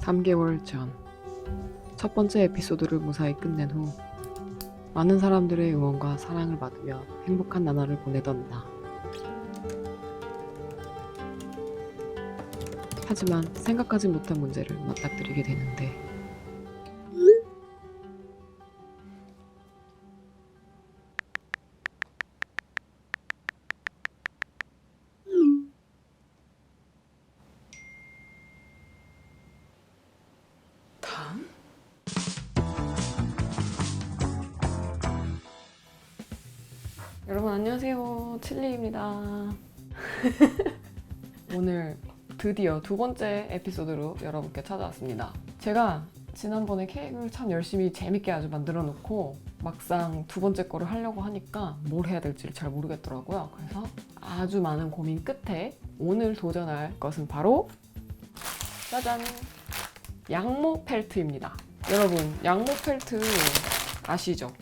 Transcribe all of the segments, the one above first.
3개월 전 첫 번째 에피소드를 무사히 끝낸 후 많은 사람들의 응원과 사랑을 받으며 행복한 나날을 보내던 나. 하지만 생각하지 못한 문제를 맞닥뜨리게 되는데 여러분 안녕하세요. 칠리입니다. 오늘 드디어 두 번째 에피소드로 여러분께 찾아왔습니다. 제가 지난번에 케이크를 참 열심히 재밌게 아주 만들어 놓고 막상 두 번째 거를 하려고 하니까 뭘 해야 될지를 잘 모르겠더라고요. 그래서 아주 많은 고민 끝에 오늘 도전할 것은 바로 짜잔! 양모 펠트입니다. 여러분 양모 펠트 아시죠?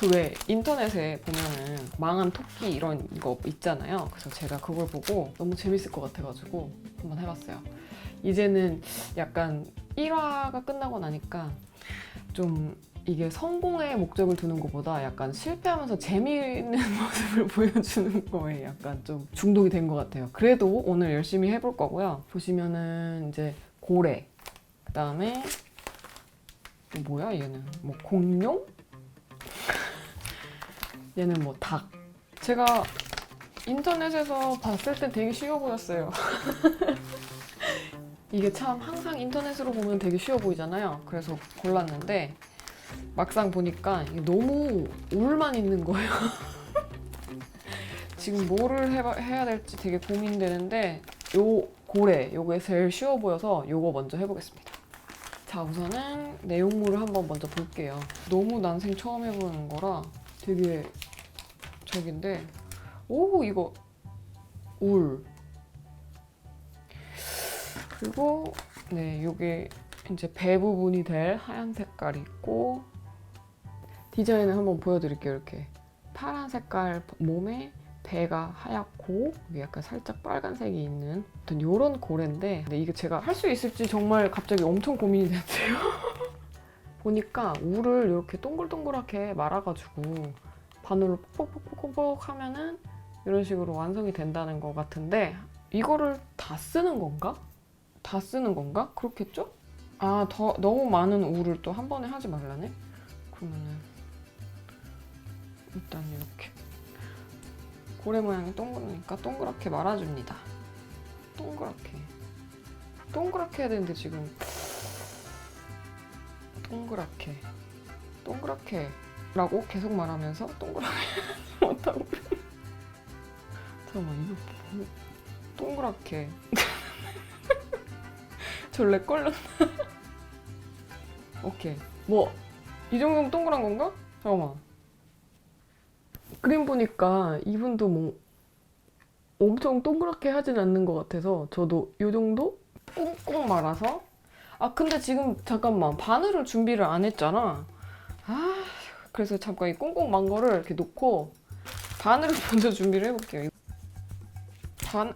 그 왜 인터넷에 보면은 망한 토끼 이런 거 있잖아요. 그래서 제가 그걸 보고 너무 재밌을 것 같아가지고 한번 해봤어요. 이제는 약간 1화가 끝나고 나니까 좀 이게 성공의 목적을 두는 것보다 약간 실패하면서 재미있는 모습을 보여주는 거에 약간 좀 중독이 된 것 같아요. 그래도 오늘 열심히 해볼 거고요. 보시면은 이제 고래, 그 다음에 뭐야 얘는 뭐 공룡? 얘는 뭐 닭. 제가 인터넷에서 봤을 때 되게 쉬워 보였어요. 이게 참 항상 인터넷으로 보면 되게 쉬워 보이잖아요. 그래서 골랐는데 막상 보니까 이게 너무 울만 있는 거예요. 지금 뭐를 해봐, 해야 될지 되게 고민되는데 요 고래 요게 제일 쉬워 보여서 요거 먼저 해보겠습니다. 자 우선은 내용물을 한번 먼저 볼게요. 너무 난생 처음 해보는 거라 되게 저긴데 오 이거 울 그리고 네 요게 이제 배 부분이 될 하얀 색깔이 있고 디자인을 한번 보여드릴게요 이렇게 파란 색깔 몸에 배가 하얗고 약간 살짝 빨간색이 있는 어떤 요런 고래인데 근데 이게 제가 할 수 있을지 정말 갑자기 엄청 고민이 됐어요 보니까 울을 이렇게 동글동글하게 말아가지고 바늘로 뽁뽁뽁뽁뽁 하면은 이런 식으로 완성이 된다는 것 같은데 이거를 다 쓰는 건가? 다 쓰는 건가? 그렇겠죠? 아, 더 너무 많은 울을 또한 번에 하지 말라네. 그러면은 일단 이렇게 고래 모양이 동그라니까 동그랗게 말아줍니다. 동그랗게. 동그랗게 해야 되는데 지금 동그랗게. 동그랗게. 라고 계속 말하면서 동그랗게 못하고 잠깐만 이거 뭐? 동그랗게. 졸래 꼴렸나 오케이. 뭐? 이 정도면 동그란 건가? 잠깐만 그림 보니까 이분도 뭐 엄청 동그랗게 하진 않는 것 같아서 저도 이 정도 꽁꽁 말아서 아 근데 지금 잠깐만 바늘을 준비를 안 했잖아 아 그래서 잠깐 이 꽁꽁 만 거를 이렇게 놓고 바늘을 먼저 준비를 해볼게요. 반,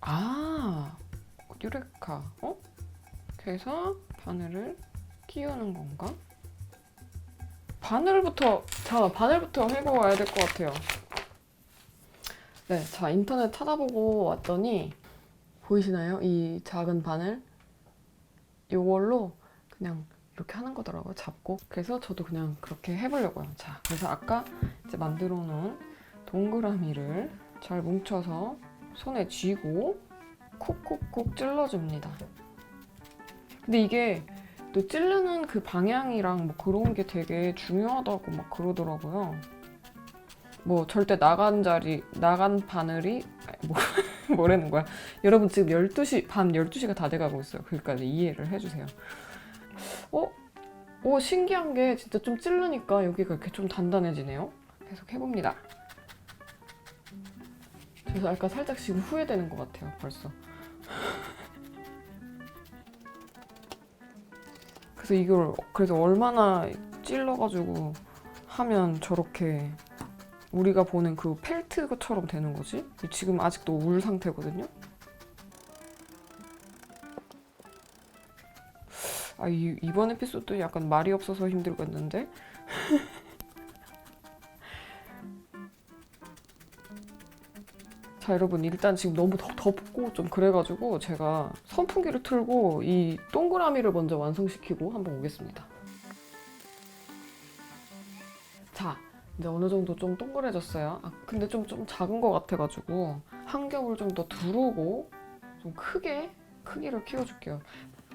아, 유레카, 어? 그래서 바늘을 끼우는 건가? 바늘부터, 자, 바늘부터 해보아야 될 것 같아요. 네, 자, 인터넷 찾아보고 왔더니, 보이시나요? 이 작은 바늘? 요걸로 그냥 이렇게 하는 거더라고요. 잡고. 그래서 저도 그냥 그렇게 해보려고요. 자, 그래서 아까 이제 만들어 놓은 동그라미를 잘 뭉쳐서 손에 쥐고 콕콕콕 찔러줍니다. 근데 이게 또 찌르는 그 방향이랑 뭐 그런 게 되게 중요하다고 막 그러더라고요. 뭐 절대 나간 자리, 나간 바늘이 뭐 뭐라는 거야. 여러분 지금 12시 밤 12시가 다 돼 가고 있어요. 그러니까 이해를 해 주세요. 어? 오 신기한 게 진짜 좀 찌르니까 여기가 이렇게 좀 단단해지네요. 계속 해봅니다. 그래서 아까 살짝 지금 후회되는 것 같아요. 벌써. 그래서 이걸 그래서 얼마나 찔러가지고 하면 저렇게 우리가 보는 그 펠트처럼 되는 거지? 지금 아직도 울 상태거든요. 아 이, 이번 에피소드 약간 말이 없어서 힘들겠는데 자 여러분 일단 지금 너무 더 덥고 좀 그래가지고 제가 선풍기를 틀고 이 동그라미를 먼저 완성시키고 한번 오겠습니다 자 이제 어느 정도 좀 동그래졌어요 아 근데 좀 좀 작은 것 같아가지고 한 겹을 좀 더 두르고 좀 크게 크기를 키워줄게요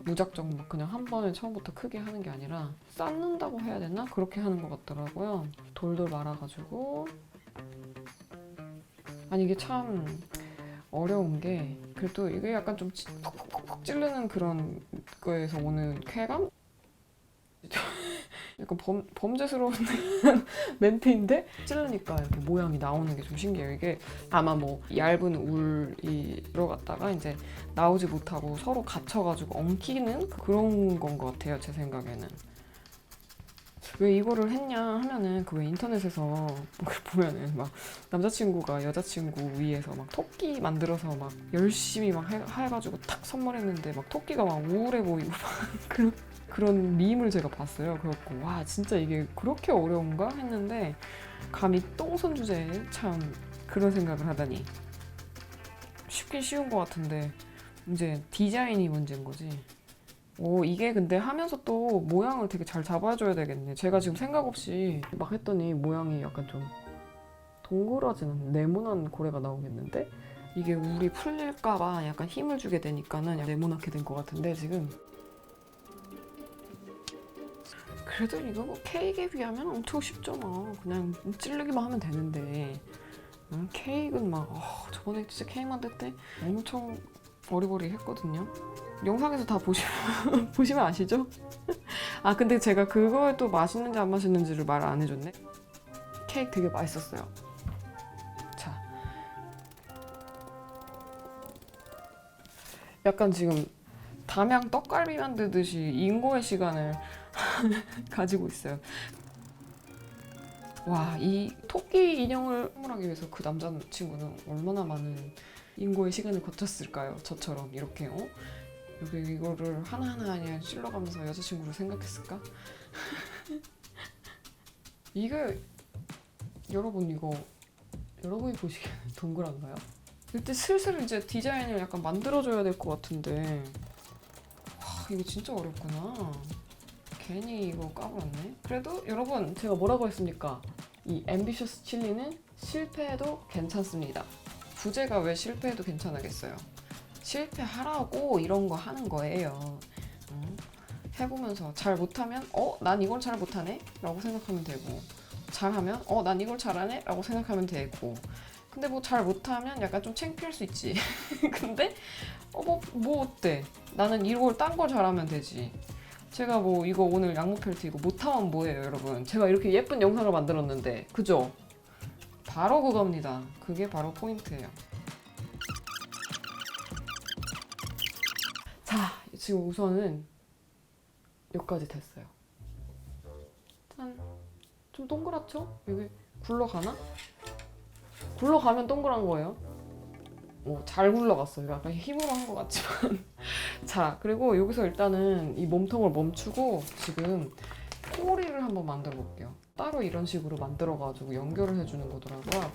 무작정 막 그냥 한 번에 처음부터 크게 하는 게 아니라 쌓는다고 해야 되나? 그렇게 하는 것 같더라고요. 돌돌 말아가지고 아니 이게 참 어려운 게 그래도 이게 약간 좀 찌- 콕콕콕 찌르는 그런 거에서 오는 쾌감? 약간 범, 범죄스러운 멘트인데 찌르니까 이렇게 모양이 나오는 게 좀 신기해요. 이게 아마 뭐 얇은 울이 들어갔다가 이제 나오지 못하고 서로 갇혀가지고 엉키는 그런 건 것 같아요. 제 생각에는. 왜 이거를 했냐 하면은 그 왜 인터넷에서 보면은 막 남자친구가 여자친구 위에서 막 토끼 만들어서 막 열심히 막 해, 해가지고 탁 선물했는데 막 토끼가 막 우울해 보이고 막 그런 그런 밈을 제가 봤어요. 그래갖고 와 진짜 이게 그렇게 어려운가 했는데 감히 똥손 주제에 참 그런 생각을 하다니 쉽긴 쉬운 것 같은데 이제 디자인이 문제인 거지. 오 이게 근데 하면서 또 모양을 되게 잘 잡아줘야 되겠네. 제가 지금 생각 없이 막 했더니 모양이 약간 좀 동그라지는 네모난 고래가 나오겠는데 이게 울이 풀릴까봐 약간 힘을 주게 되니까는 네모나게 된 것 같은데 지금 그래도 이거 뭐 케이크에 비하면 엄청 쉽잖아. 그냥 찌르기만 하면 되는데 음, 케이크는 막 어, 저번에 진짜 케이크 만들 때 엄청 어리버리 했거든요. 영상에서 다 보시면 보시면 아시죠? 아 근데 제가 그걸 또 맛있는지 안 맛있는지를 말 안 해줬네. 케이크 되게 맛있었어요. 자, 약간 지금 담양 떡갈비 만들듯이 인고의 시간을 가지고 있어요. 와, 이 토끼 인형을 선물하기 위해서 그 남자친구는 얼마나 많은 인고의 시간을 거쳤을까요? 저처럼 이렇게 어? 여기 이거를 하나하나 그냥 찔러가면서 여자친구를 생각했을까? 이게 여러분 이거 여러분이 보시기에는 동그란가요? 이때 슬슬 이제 디자인을 약간 만들어줘야 될 것 같은데 와 이거 진짜 어렵구나 괜히 이거 까불었네 그래도 여러분 제가 뭐라고 했습니까? 이 앰비셔스 칠리는 실패해도 괜찮습니다 부제가 왜 실패해도 괜찮아겠어요 실패하라고 이런 거 하는 거예요 음, 해보면서 잘 못하면 어? 난 이걸 잘 못하네? 라고 생각하면 되고 잘하면 어? 난 이걸 잘하네? 라고 생각하면 되고 근데 뭐 잘 못하면 약간 좀 창피할 수 있지 근데 어뭐뭐 어때 나는 이걸 딴걸 잘하면 되지 제가 뭐 이거 오늘 양모 펠트 이거 못하면 뭐예요 여러분 제가 이렇게 예쁜 영상을 만들었는데 그죠 바로 그겁니다. 그게 바로 포인트예요. 자 지금 우선은 여기까지 됐어요. 짠 좀 동그랗죠? 여기 굴러가나? 굴러가면 동그란 거예요. 어, 잘 굴러갔어요. 약간 힘으로 한 것 같지만. 자, 그리고 여기서 일단은 이 몸통을 멈추고 지금 꼬리를 한번 만들어 볼게요. 따로 이런 식으로 만들어가지고 연결을 해주는 거더라고요.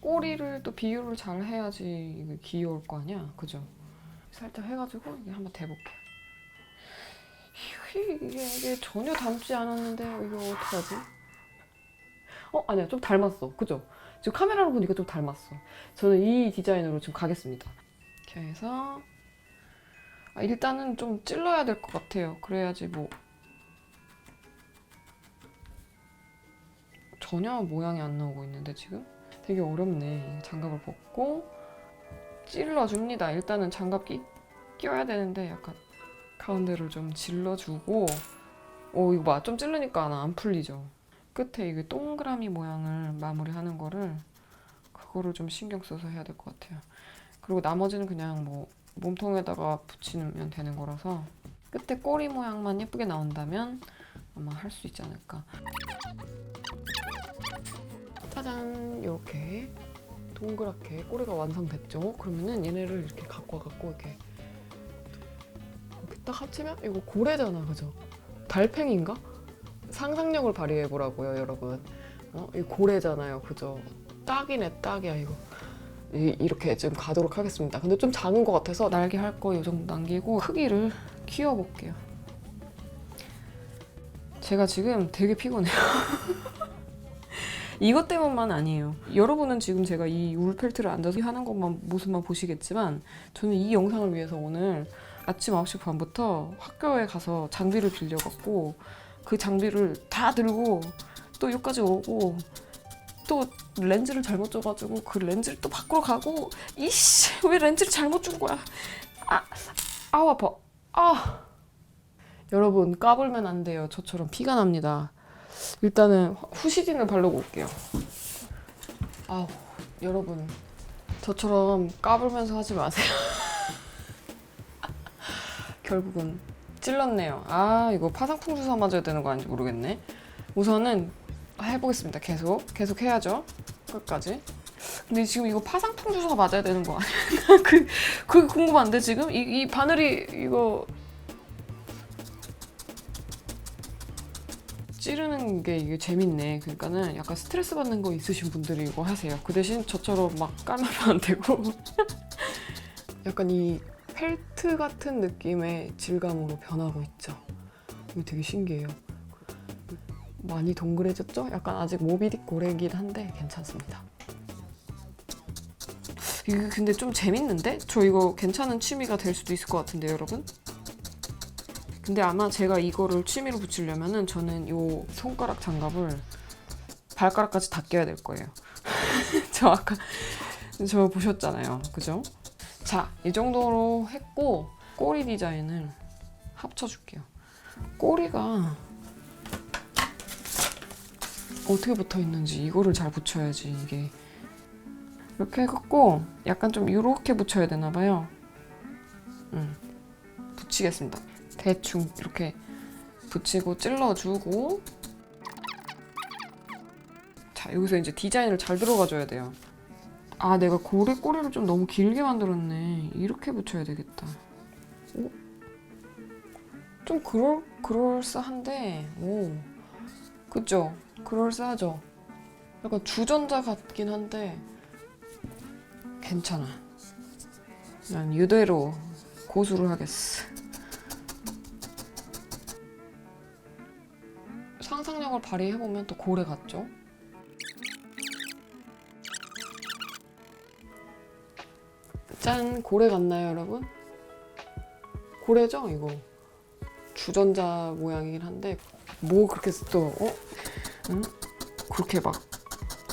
꼬리를 또 비율을 잘 해야지 귀여울 거 아니야. 그죠? 살짝 해가지고 이게 한번 대볼게요. 이게, 이게, 이게 전혀 닮지 않았는데 이거 어떡하지? 어, 아니야. 좀 닮았어. 그죠? 지금 카메라로 보니까 좀 닮았어. 저는 이 디자인으로 지금 가겠습니다. 이렇게 해서 아, 일단은 좀 찔러야 될 것 같아요. 그래야지 뭐 전혀 모양이 안 나오고 있는데 지금 되게 어렵네. 장갑을 벗고 찔러줍니다. 일단은 장갑 끼, 껴야 되는데 약간 가운데를 좀 질러주고 오 이거 봐. 좀 찔르니까 안 풀리죠. 끝에 이게 동그라미 모양을 마무리하는 거를 그거를 좀 신경 써서 해야 될 것 같아요. 그리고 나머지는 그냥 뭐 몸통에다가 붙이면 되는 거라서 끝에 꼬리 모양만 예쁘게 나온다면 아마 할 수 있지 않을까. 짜잔 이렇게 동그랗게 꼬리가 완성됐죠. 그러면은 얘네를 이렇게 갖고 와갖고 이렇게 딱 합치면 이거 고래잖아, 그죠? 달팽인가? 상상력을 발휘해 보라고요, 여러분. 어, 이 고래잖아요, 그죠? 딱이네, 딱이야 이거. 이, 이렇게 좀 가도록 하겠습니다. 근데 좀 작은 것 같아서 날개 할 거 이 정도 남기고 크기를 키워볼게요. 제가 지금 되게 피곤해요. 이것 때문만 아니에요. 여러분은 지금 제가 이 울펠트를 앉아서 하는 것만 모습만 보시겠지만 저는 이 영상을 위해서 오늘 아침 9시 반부터 학교에 가서 장비를 빌려갖고 그 장비를 다 들고 또 여기까지 오고 또 렌즈를 잘못 줘가지고 그 렌즈를 또 바꾸러 가고 이씨 왜 렌즈를 잘못 준 거야 아 아우 아파 아 여러분 까불면 안 돼요. 저처럼 피가 납니다. 일단은 후시딘을 바르고 올게요. 아우 여러분. 저처럼 까불면서 하지 마세요. 결국은 찔렀네요. 아 이거 파상풍 주사 맞아야 되는 거 아닌지 모르겠네. 우선은 해보겠습니다. 계속. 계속 해야죠. 끝까지. 근데 지금 이거 파상풍 주사가 맞아야 되는 거 아니야? 그, 그게 궁금한데 지금? 이, 이 바늘이 이거 찌르는 게 이게 재밌네 그러니까는 약간 스트레스 받는 거 있으신 분들이 이거 하세요 그 대신 저처럼 막 까면 안 되고 약간 이 펠트 같은 느낌의 질감으로 변하고 있죠 이거 되게 신기해요 많이 동그래졌죠? 약간 아직 모비딕 고래긴 한데 괜찮습니다. 이거 근데 좀 재밌는데? 저 이거 괜찮은 취미가 될 수도 있을 것 같은데 여러분? 근데 아마 제가 이거를 취미로 붙이려면은 저는 요 손가락 장갑을 발가락까지 다 껴야 될 거예요. 저 아까 저 보셨잖아요. 그죠? 자, 이 정도로 했고 꼬리 디자인을 합쳐줄게요. 꼬리가 어떻게 붙어 있는지 이거를 잘 붙여야지 이게 이렇게 해갖고 약간 좀 이렇게 붙여야 되나 봐요. 음, 붙이겠습니다. 대충 이렇게 붙이고 찔러주고 자 여기서 이제 디자인을 잘 들어가줘야 돼요. 아 내가 고래 꼬리를 좀 너무 길게 만들었네. 이렇게 붙여야 되겠다. 오? 좀 그럴 그럴싸한데 오 그죠? 그럴싸하죠. 약간 주전자 같긴 한데 괜찮아. 난 이대로 고수를 하겠어. 상상력을 발휘해보면 또 고래 같죠? 짠! 고래 같나요, 여러분? 고래죠, 이거? 주전자 모양이긴 한데 뭐 그렇게 또 어? 응? 그렇게 막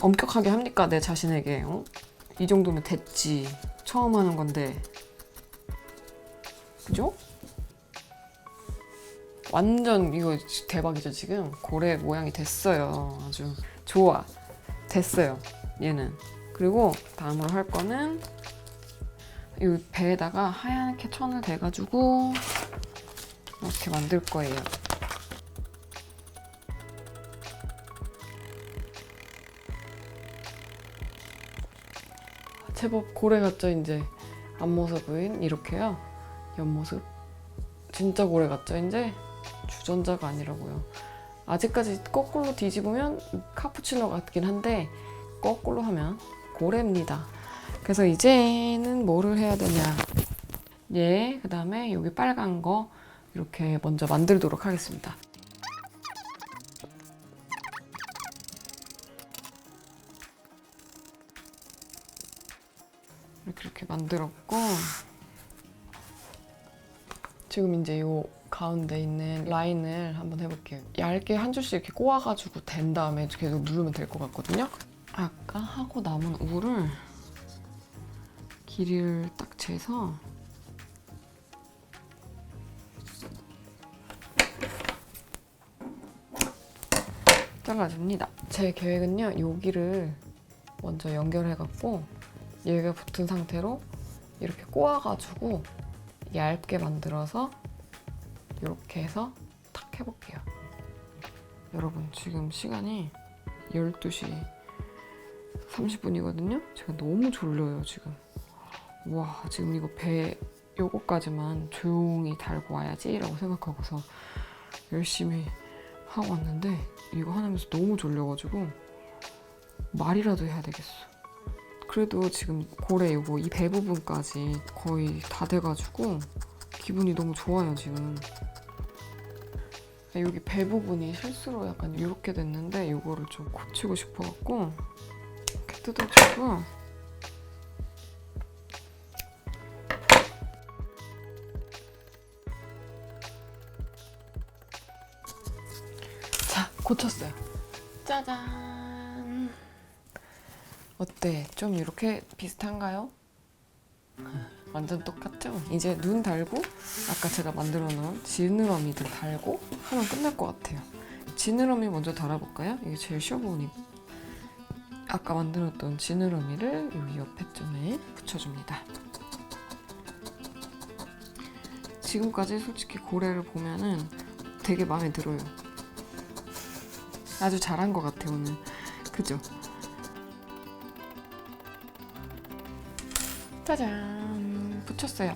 엄격하게 합니까 내 자신에게 어? 이 정도면 됐지 처음 하는 건데 그죠? 완전 이거 대박이죠 지금? 고래 모양이 됐어요. 아주 좋아. 됐어요 얘는. 그리고 다음으로 할 거는 이 배에다가 하얗게 천을 대가지고 이렇게 만들 거예요. 제법 고래 같죠 이제? 앞모습은 이렇게요. 옆모습. 진짜 고래 같죠 이제 주전자가 아니라고요. 아직까지 거꾸로 뒤집으면 카푸치노 같긴 한데 거꾸로 하면 고래입니다. 그래서 이제는 뭐를 해야 되냐. 예, 그 다음에 여기 빨간 거 이렇게 먼저 만들도록 하겠습니다. 이렇게 만들었고 지금 이제 요 가운데 있는 라인을 한번 해볼게요. 얇게 한 줄씩 이렇게 꼬아가지고 댄 다음에 계속 누르면 될 것 같거든요. 아까 하고 남은 울을 길이를 딱 재서 잘라줍니다. 제 계획은요, 여기를 먼저 연결해갖고 얘가 붙은 상태로 이렇게 꼬아가지고 얇게 만들어서 이렇게 해서 탁 해볼게요. 여러분 지금 시간이 12시 30분이거든요. 제가 너무 졸려요 지금. 와 지금 이거 배 요거까지만 조용히 달고 와야지라고 생각하고서 열심히 하고 왔는데 이거 하면서 너무 졸려가지고 말이라도 해야 되겠어. 그래도 지금 고래 요거 이 배 부분까지 거의 다 돼가지고 기분이 너무 좋아요 지금. 여기 배 부분이 실수로 약간 이렇게 됐는데 이거를 좀 고치고 싶어갖고 이렇게 뜯어주고 자 고쳤어요 짜잔 어때 좀 이렇게 비슷한가요? 완전 똑같죠? 이제 눈 달고 아까 제가 만들어 놓은 지느러미들 달고 하면 끝날 것 같아요. 지느러미 먼저 달아볼까요? 이게 제일 쉬워 보이니까. 아까 만들었던 지느러미를 여기 옆에쯤에 붙여줍니다. 지금까지 솔직히 고래를 보면은 되게 마음에 들어요. 아주 잘한 것 같아요, 오늘. 그죠? 짜잔 붙였어요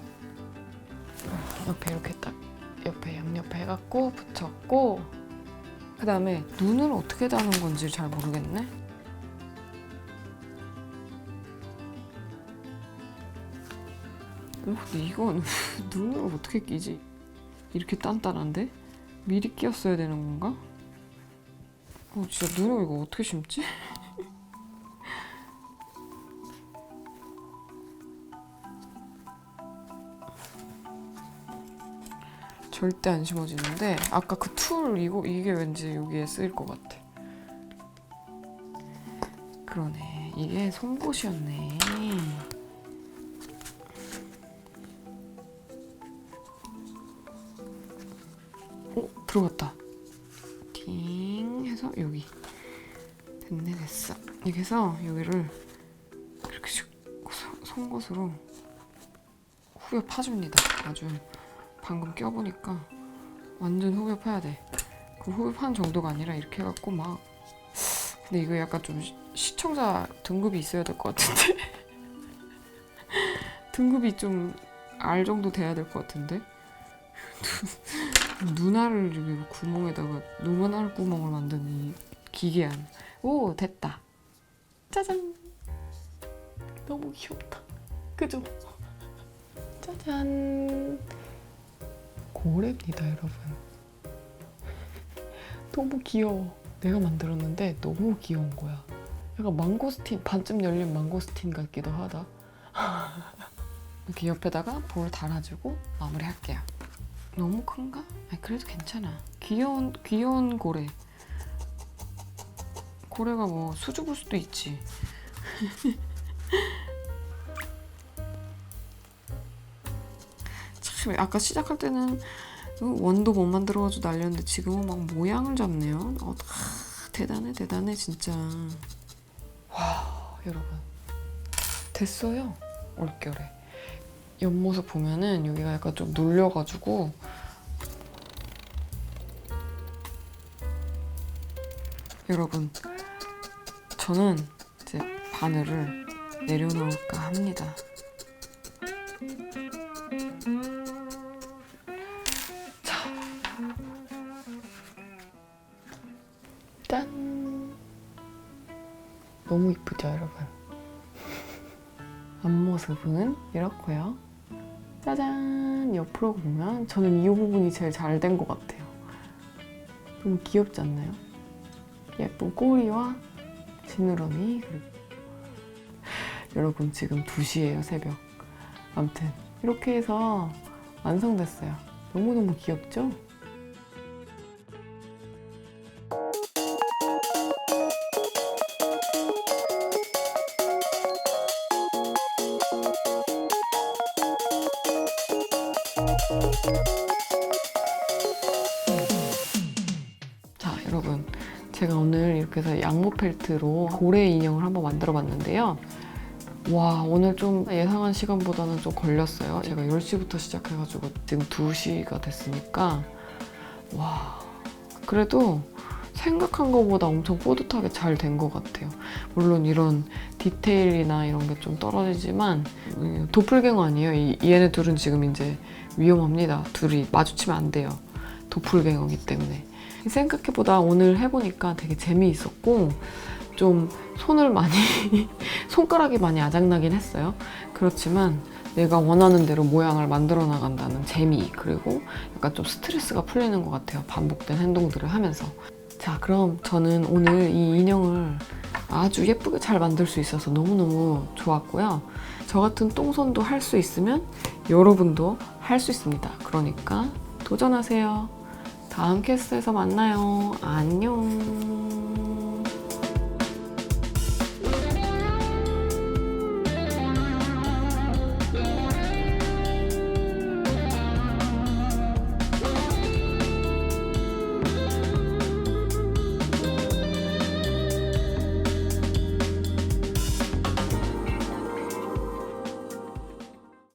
옆에 이렇게 딱 옆에 양옆에 해갖고 붙였고 그 다음에 눈을 어떻게 다는 건지 잘 모르겠네 어, 근데 이건 눈을 어떻게 끼지 이렇게 단단한데 미리 끼웠어야 되는 건가? 어 진짜 눈을 이거 어떻게 심지? 절대 안 심어지는데 아까 그 툴 이거 이게 왠지 여기에 쓰일 것 같아. 그러네 이게 송곳이었네. 오 들어갔다. 띵 해서 여기 됐네 됐어. 이렇게 해서 여기를 이렇게 슉 송- 송곳으로 후벼 파줍니다. 아주. 방금 껴보니까 완전 후벼 파야 돼. 그 후벼 파는 정도가 아니라 이렇게 해갖고 막 근데 이거 약간 좀 시- 시청자 등급이 있어야 될 것 같은데? 등급이 좀 알 정도 돼야 될 것 같은데? 눈- 눈알을 여기 구멍에다가 노만알 구멍을 만든 이 기괴한. 오 됐다. 짜잔. 너무 귀엽다. 그죠? 짜잔 고래입니다, 여러분. 너무 귀여워. 내가 만들었는데 너무 귀여운 거야. 약간 망고스틴, 반쯤 열린 망고스틴 같기도 하다. 이렇게 옆에다가 볼 달아주고 마무리할게요. 너무 큰가? 아니, 그래도 괜찮아. 귀여운, 귀여운 고래. 고래가 뭐 수줍을 수도 있지. 참, 아까 시작할 때는 원도 못 만들어가지고 날렸는데 지금은 막 모양을 잡네요. 어, 아, 대단해 대단해 진짜. 와 여러분 됐어요 올겨울에. 옆모습 보면은 여기가 약간 좀 눌려가지고 여러분 저는 이제 바늘을 내려놓을까 합니다. 모습은 이렇고요. 짜잔! 옆으로 보면 저는 이 부분이 제일 잘 된 것 같아요. 너무 귀엽지 않나요? 예쁜 꼬리와 지느러미 여러분 지금 2시예요, 새벽. 아무튼 이렇게 해서 완성됐어요. 너무너무 귀엽죠? 펠트로 고래 인형을 한번 만들어 봤는데요. 와, 오늘 좀 예상한 시간보다는 좀 걸렸어요. 제가 10시부터 시작해가지고 지금 2시가 됐으니까. 와, 그래도 생각한 것보다 엄청 뿌듯하게 잘 된 것 같아요. 물론 이런 디테일이나 이런 게 좀 떨어지지만 음, 도플갱어 아니에요. 이, 얘네 둘은 지금 이제 위험합니다. 둘이 마주치면 안 돼요. 도플갱어기 때문에. 생각해보다 오늘 해보니까 되게 재미있었고 좀 손을 많이 손가락이 많이 아작나긴 했어요. 그렇지만 내가 원하는 대로 모양을 만들어 나간다는 재미 그리고 약간 좀 스트레스가 풀리는 것 같아요. 반복된 행동들을 하면서. 자, 그럼 저는 오늘 이 인형을 아주 예쁘게 잘 만들 수 있어서 너무너무 좋았고요. 저 같은 똥손도 할 수 있으면 여러분도 할 수 있습니다. 그러니까 도전하세요. 다음 캐스트에서 만나요. 안녕.